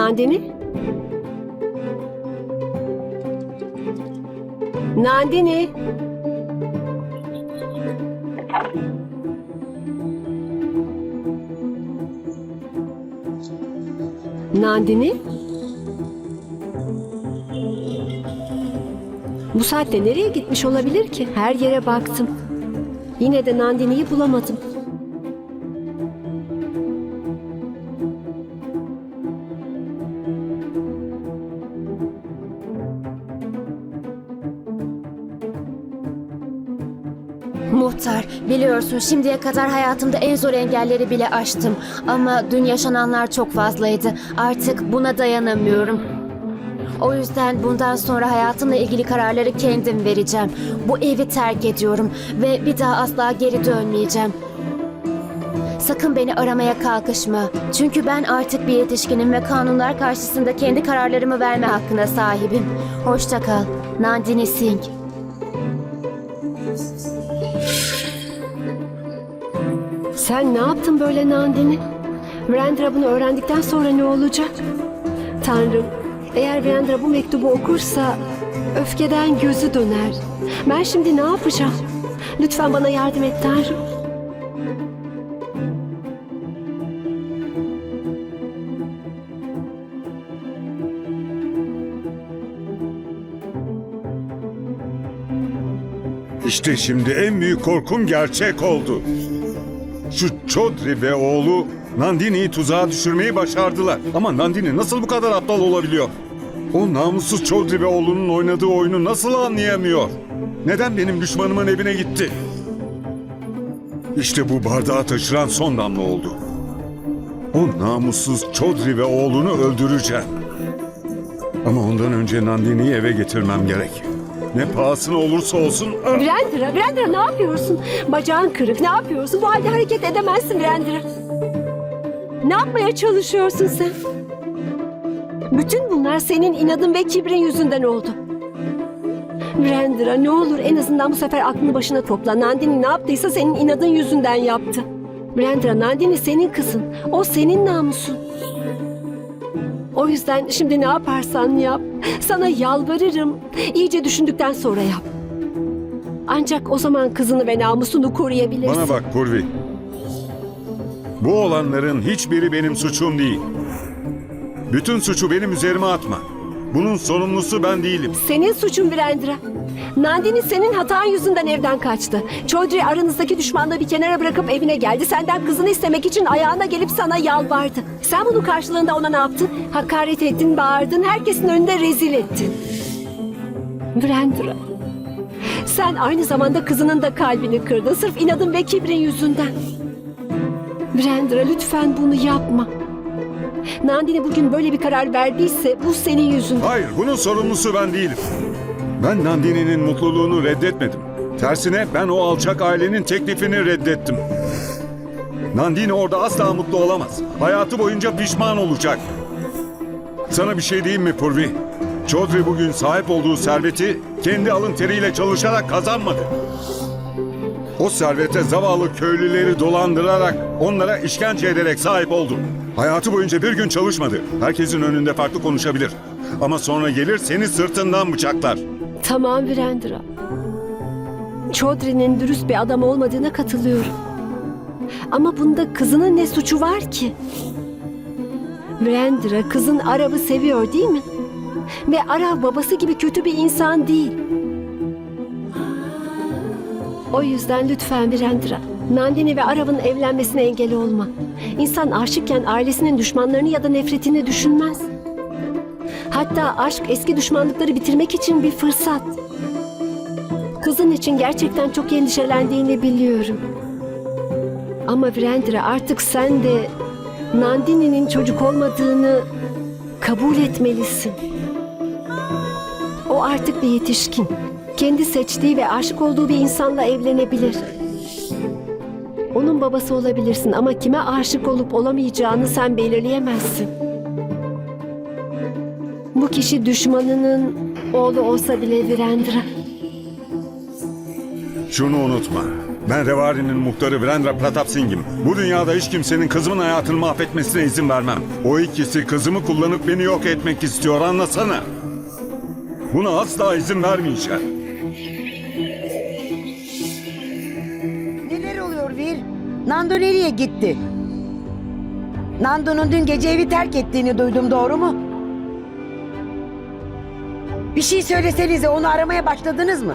Nandini? Nandini? Nandini? Bu saatte nereye gitmiş olabilir ki? Her yere baktım. Yine de Nandini'yi bulamadım. Muhtar, biliyorsun şimdiye kadar hayatımda en zor engelleri bile aştım. Ama dün yaşananlar çok fazlaydı. Artık buna dayanamıyorum. O yüzden bundan sonra hayatımla ilgili kararları kendim vereceğim. Bu evi terk ediyorum ve bir daha asla geri dönmeyeceğim. Sakın beni aramaya kalkışma. Çünkü ben artık bir yetişkinim ve kanunlar karşısında kendi kararlarımı verme hakkına sahibim. Hoşça kal. Nandini Singh. Sen ne yaptın böyle Nandini? Virendra bunu öğrendikten sonra ne olacak? Tanrım, eğer Virendra bu mektubu okursa öfkeden gözü döner. Ben şimdi ne yapacağım? Lütfen bana yardım et Tanrım. İşte şimdi en büyük korkum gerçek oldu. Şu Chodri ve oğlu Nandini'yi tuzağa düşürmeyi başardılar. Ama Nandini nasıl bu kadar aptal olabiliyor? O namussuz Chodri ve oğlunun oynadığı oyunu nasıl anlayamıyor? Neden benim düşmanımın evine gitti? İşte bu bardağı taşıran son damla oldu. O namussuz Chodri ve oğlunu öldüreceğim. Ama ondan önce Nandini'yi eve getirmem gerek. Ne pahasına olursa olsun... Virendra, Virendra ne yapıyorsun? Bacağın kırık, ne yapıyorsun? Bu halde hareket edemezsin Virendra. Ne yapmaya çalışıyorsun sen? Bütün bunlar senin inadın ve kibrin yüzünden oldu. Virendra ne olur en azından bu sefer aklını başına topla. Nandini ne yaptıysa senin inadın yüzünden yaptı. Virendra, Nandini senin kızın. O senin namusun. O yüzden şimdi ne yaparsan yap. Sana yalvarırım. İyice düşündükten sonra yap. Ancak o zaman kızını ve namusunu koruyabilirsin. Bana bak Purvi. Bu olanların hiçbiri benim suçum değil. Bütün suçu benim üzerime atma. Bunun sorumlusu ben değilim. Senin suçun Virendra. Nandini senin hatan yüzünden evden kaçtı. Chaudhry aranızdaki düşmanlığı bir kenara bırakıp evine geldi. Senden kızını istemek için ayağına gelip sana yalvardı. Sen bunun karşılığında ona ne yaptın? Hakaret ettin, bağırdın, herkesin önünde rezil ettin. Virendra. Sen aynı zamanda kızının da kalbini kırdın. Sırf inadın ve kibrin yüzünden. Virendra lütfen bunu yapma. Nandini bugün böyle bir karar verdiyse bu senin yüzünden. Hayır, bunun sorumlusu ben değilim. Ben Nandini'nin mutluluğunu reddetmedim. Tersine ben o alçak ailenin teklifini reddettim. Nandini orada asla mutlu olamaz. Hayatı boyunca pişman olacak. Sana bir şey diyeyim mi Purvi? Chaudhry bugün sahip olduğu serveti kendi alın teriyle çalışarak kazanmadı. O servete zavallı köylüleri dolandırarak, onlara işkence ederek sahip oldu. Hayatı boyunca bir gün çalışmadı. Herkesin önünde farklı konuşabilir. Ama sonra gelir seni sırtından bıçaklar. Tamam Virendra. Chaudhry'nin dürüst bir adam olmadığına katılıyorum. Ama bunda kızının ne suçu var ki? Virendra kızın Arab'ı seviyor değil mi? Ve Arav babası gibi kötü bir insan değil. O yüzden lütfen Virendra, Nandini ve Arav'ın evlenmesine engel olma. İnsan aşıkken ailesinin düşmanlarını ya da nefretini düşünmez. Hatta aşk eski düşmanlıkları bitirmek için bir fırsat. Kızın için gerçekten çok endişelendiğini biliyorum. Ama Virendra artık sen de Nandini'nin çocuk olmadığını kabul etmelisin. O artık bir yetişkin. Kendi seçtiği ve aşık olduğu bir insanla evlenebilir. Onun babası olabilirsin ama kime aşık olup olamayacağını sen belirleyemezsin. Bu kişi düşmanının oğlu olsa bile Virendra. Şunu unutma. Ben Revari'nin muhtarı Virendra Pratap Singh'im. Bu dünyada hiç kimsenin kızımın hayatını mahvetmesine izin vermem. O ikisi kızımı kullanıp beni yok etmek istiyor anlasana. Buna asla izin vermeyeceğim. Nando nereye gitti? Nando'nun dün gece evi terk ettiğini duydum doğru mu? Bir şey söylesenize onu aramaya başladınız mı?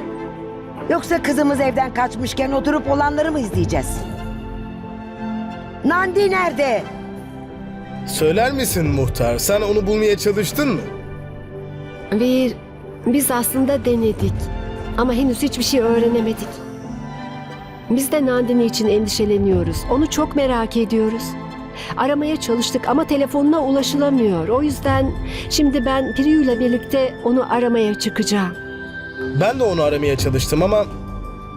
Yoksa kızımız evden kaçmışken oturup olanları mı izleyeceğiz? Nandi nerede? Söyler misin muhtar? Sen onu bulmaya çalıştın mı? Bir, biz aslında denedik. Ama henüz hiçbir şey öğrenemedik. Biz de Nandini için endişeleniyoruz. Onu çok merak ediyoruz. Aramaya çalıştık ama telefonuna ulaşılamıyor. O yüzden şimdi ben Priyu ile birlikte onu aramaya çıkacağım. Ben de onu aramaya çalıştım ama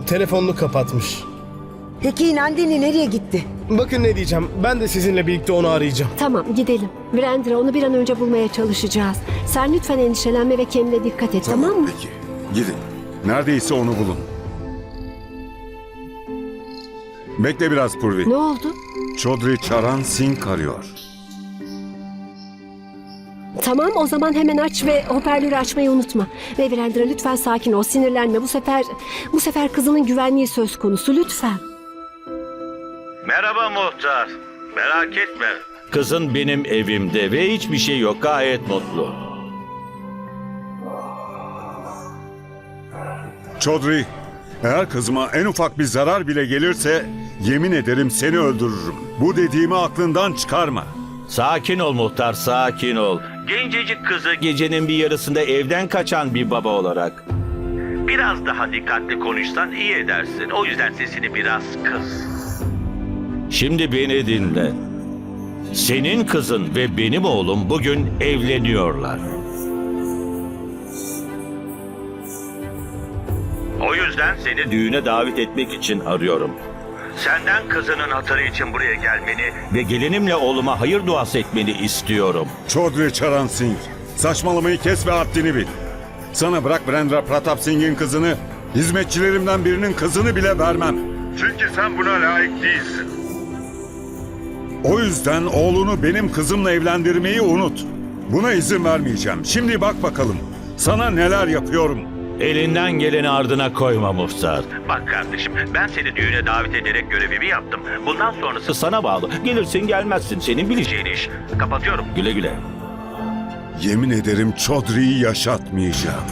telefonunu kapatmış. Peki Nandini nereye gitti? Bakın ne diyeceğim. Ben de sizinle birlikte onu arayacağım. Tamam gidelim. Virendra onu bir an önce bulmaya çalışacağız. Sen lütfen endişelenme ve kendine dikkat et tamam, mı? Peki. Gidin. Neredeyse onu bulun. Bekle biraz Purvi. Ne oldu? Chaudhry Charan Singh arıyor. Tamam o zaman hemen aç ve hoparlörü açmayı unutma. Ve Virendra lütfen sakin ol, sinirlenme. Bu sefer bu sefer kızının güvenliği söz konusu lütfen. Merhaba muhtar. Merak etme. Kızın benim evimde ve hiçbir şey yok. Gayet mutlu. Chaudhry, eğer kızıma en ufak bir zarar bile gelirse yemin ederim seni öldürürüm. Bu dediğimi aklından çıkarma. Sakin ol muhtar, sakin ol. Gencecik kızı gecenin bir yarısında evden kaçan bir baba olarak. Biraz daha dikkatli konuşsan iyi edersin. O yüzden sesini biraz kıs. Şimdi beni dinle. Senin kızın ve benim oğlum bugün evleniyorlar. O yüzden seni düğüne davet etmek için arıyorum. Senden kızının hatırı için buraya gelmeni ve gelinimle oğluma hayır duası etmeni istiyorum. Chaudhry Charan Singh, saçmalamayı kes ve haddini bil. Sana bırak Brendra Pratap Singh'in kızını, hizmetçilerimden birinin kızını bile vermem. Çünkü sen buna layık değilsin. O yüzden oğlunu benim kızımla evlendirmeyi unut. Buna izin vermeyeceğim. Şimdi bak bakalım. Sana neler yapıyorum. Elinden geleni ardına koyma muhtar. Bak kardeşim ben seni düğüne davet ederek görevimi yaptım. Bundan sonrası sana bağlı. Gelirsin gelmezsin senin bileceğin iş. Kapatıyorum. Güle güle. Yemin ederim Chaudhry'yi yaşatmayacağım.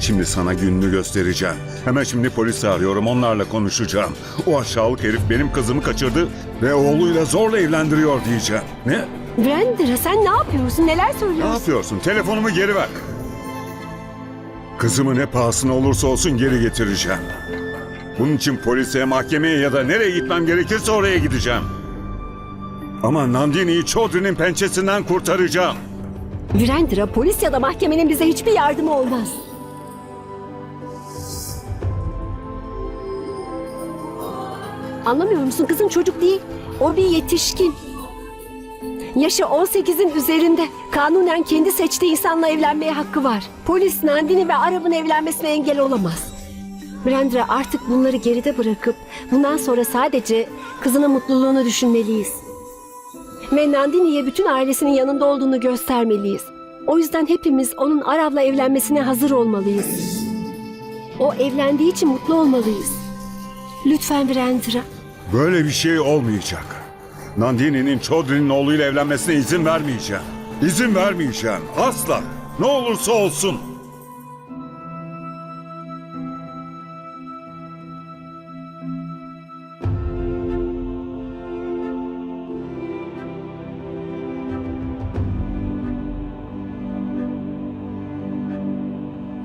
Şimdi sana gününü göstereceğim. Hemen şimdi polisi arıyorum, onlarla konuşacağım. O aşağılık herif benim kızımı kaçırdı ve oğluyla zorla evlendiriyor diyeceğim. Ne? Virendra sen ne yapıyorsun? Neler Ne söylüyorsun? yapıyorsun? Telefonumu geri ver. Kızımı ne pahasına olursa olsun geri getireceğim. Bunun için polise, mahkemeye ya da nereye gitmem gerekirse oraya gideceğim. Ama Nandini'yi Chaudhry'nin pençesinden kurtaracağım. Virendra polis ya da mahkemenin bize hiçbir yardımı olmaz. Anlamıyor musun? Kızın çocuk değil. O bir yetişkin. Yaşı 18'in üzerinde. Kanunen kendi seçtiği insanla evlenmeye hakkı var. Polis Nandini ve Arap'ın evlenmesine engel olamaz. Virendra artık bunları geride bırakıp bundan sonra sadece kızının mutluluğunu düşünmeliyiz. Ve Nandini'ye bütün ailesinin yanında olduğunu göstermeliyiz. O yüzden hepimiz onun Arav'la evlenmesine hazır olmalıyız. O evlendiği için mutlu olmalıyız. Lütfen Virendra. Böyle bir şey olmayacak. Nandini'nin Chaudhry'nin oğluyla evlenmesine izin vermeyeceğim. İzin vermeyeceğim. Asla. Ne olursa olsun.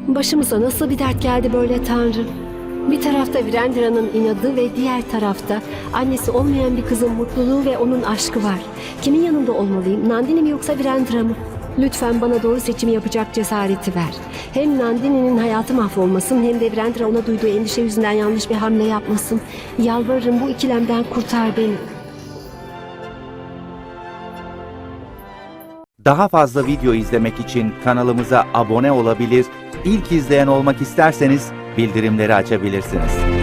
Başımıza nasıl bir dert geldi böyle Tanrım? Bir tarafta Virendra'nın inadı ve diğer tarafta annesi olmayan bir kızın mutluluğu ve onun aşkı var. Kimin yanında olmalıyım? Nandini mi yoksa Virendra mı? Lütfen bana doğru seçimi yapacak cesareti ver. Hem Nandini'nin hayatı mahvolmasın hem de Virendra ona duyduğu endişe yüzünden yanlış bir hamle yapmasın. Yalvarırım bu ikilemden kurtar beni. Daha fazla video izlemek için kanalımıza abone olabilir, ilk izleyen olmak isterseniz bildirimleri açabilirsiniz.